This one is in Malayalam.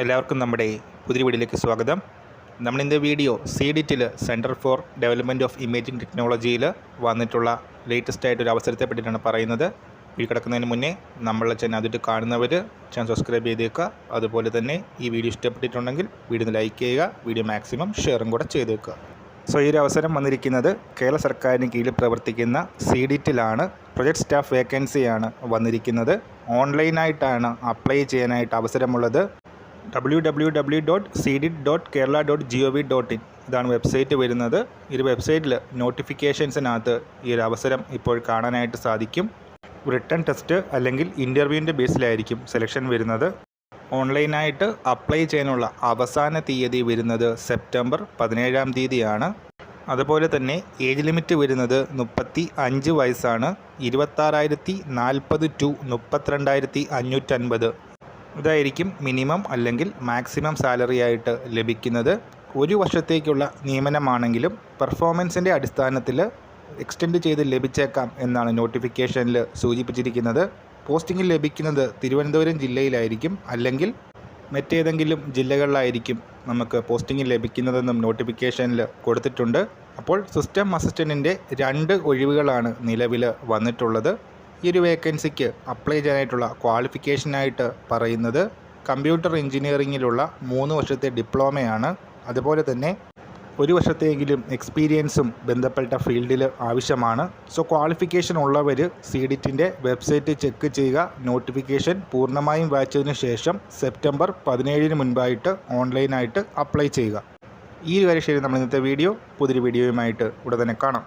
എല്ലാവർക്കും നമ്മുടെ പുതിയ വീഡിയോയിലേക്ക് സ്വാഗതം. നമ്മളിന്റെ video C ഡിറ്റിൽ centre for development of imaging ടെക്നോളജിയിൽ വന്നിട്ടുള്ള ലേറ്റസ്റ്റ് ആയിട്ടൊരു അവസരത്തെ പറ്റിയിട്ടാണ് പറയുന്നത്. വീഡിയോ കിടക്കുന്നതിന് മുന്നേ നമ്മളെ ചാനൽ അതിട്ട് കാണുന്നവർ ചാനൽ സബ്സ്ക്രൈബ് ചെയ്തേക്കുക. അതുപോലെ തന്നെ ഈ വീഡിയോ ഇഷ്ടപ്പെട്ടിട്ടുണ്ടെങ്കിൽ വീഡിയോ ലൈക്ക് ചെയ്യുക വീഡിയോ മാക്സിമം ഷെയറും കൂടെ ചെയ്തേക്കുക. സോ ഈ ഒരു അവസരം വന്നിരിക്കുന്നത് കേരള സർക്കാരിന് കീഴിൽ പ്രവർത്തിക്കുന്ന സി ഡിറ്റിലാണ് പ്രൊജക്ട് സ്റ്റാഫ് വേക്കൻസിയാണ് വന്നിരിക്കുന്നത്. ഓൺലൈനായിട്ടാണ് അപ്ലൈ ചെയ്യാനായിട്ട് അവസരമുള്ളത്. W W W dot C D dot Kerala dot G O V dot in ഇതാണ് വെബ്സൈറ്റ് വരുന്നത്. ഈ വെബ്സൈറ്റിൽ നോട്ടിഫിക്കേഷൻസിനകത്ത് ഈ ഒരു അവസരം ഇപ്പോൾ കാണാനായിട്ട് സാധിക്കും. റിട്ടേൺ ടെസ്റ്റ് അല്ലെങ്കിൽ ഇന്റർവ്യൂവിന്റെ ബേസിലായിരിക്കും സെലക്ഷൻ വരുന്നത്. ഓൺലൈനായിട്ട് അപ്ലൈ ചെയ്യാനുള്ള അവസാന തീയതി വരുന്നത് സെപ്റ്റംബർ പതിനേഴാം തീയതിയാണ്. അതുപോലെ തന്നെ ഏജ് ലിമിറ്റ് വരുന്നത് മുപ്പത്തി അഞ്ച് വയസ്സാണ്. ഇരുപത്താറായിരത്തി നാൽപ്പത് ടു മുപ്പത്തിരണ്ടായിരത്തി അഞ്ഞൂറ്റൻപത്. ഇതായിരിക്കും മിനിമം അല്ലെങ്കിൽ മാക്സിമം സാലറി ആയിട്ട് ലഭിക്കുന്നത്. ഒരു വർഷത്തേക്കുള്ള നിയമനമാണെങ്കിലും പെർഫോമൻസിന്റെ അടിസ്ഥാനത്തിൽ എക്സ്റ്റെൻഡ് ചെയ്ത് ലഭിച്ചേക്കാം എന്നാണ് നോട്ടിഫിക്കേഷനിൽ സൂചിപ്പിച്ചിരിക്കുന്നത്. പോസ്റ്റിംഗ് ലഭിക്കുന്നത് തിരുവനന്തപുരം ജില്ലയിലായിരിക്കും അല്ലെങ്കിൽ മറ്റേതെങ്കിലും ജില്ലകളിലായിരിക്കും നമുക്ക് പോസ്റ്റിംഗ് ലഭിക്കുന്നതെന്നും നോട്ടിഫിക്കേഷനിൽ കൊടുത്തിട്ടുണ്ട്. അപ്പോൾ സിസ്റ്റം അസിസ്റ്റന്റിന്റെ രണ്ട് ഒഴിവുകളാണ് നിലവിൽ വന്നിട്ടുള്ളത്. ഈ ഒരു വേക്കൻസിക്ക് അപ്ലൈ ചെയ്യാനായിട്ടുള്ള ക്വാളിഫിക്കേഷനായിട്ട് പറയുന്നത് കമ്പ്യൂട്ടർ എഞ്ചിനീയറിങ്ങിലുള്ള മൂന്ന് വർഷത്തെ ഡിപ്ലോമയാണ് അതുപോലെ തന്നെ ഒരു വർഷത്തെങ്കിലും എക്സ്പീരിയൻസും ബന്ധപ്പെട്ട ഫീൽഡിൽ ആവശ്യമാണ്. സോ ക്വാളിഫിക്കേഷൻ ഉള്ളവർ സി ഡിറ്റിന്റെ വെബ്സൈറ്റ് ചെക്ക് ചെയ്യുക. നോട്ടിഫിക്കേഷൻ പൂർണമായും വായിച്ചതിന് ശേഷം സെപ്റ്റംബർ പതിനേഴിന് മുൻപായിട്ട് ഓൺലൈനായിട്ട് അപ്ലൈ ചെയ്യുക. ഈ ഒരു കാര്യം ശരി നമ്മൾ ഇന്നത്തെ വീഡിയോ പുതിയൊരു വീഡിയോയുമായിട്ട് ഉടനെ കാണാം.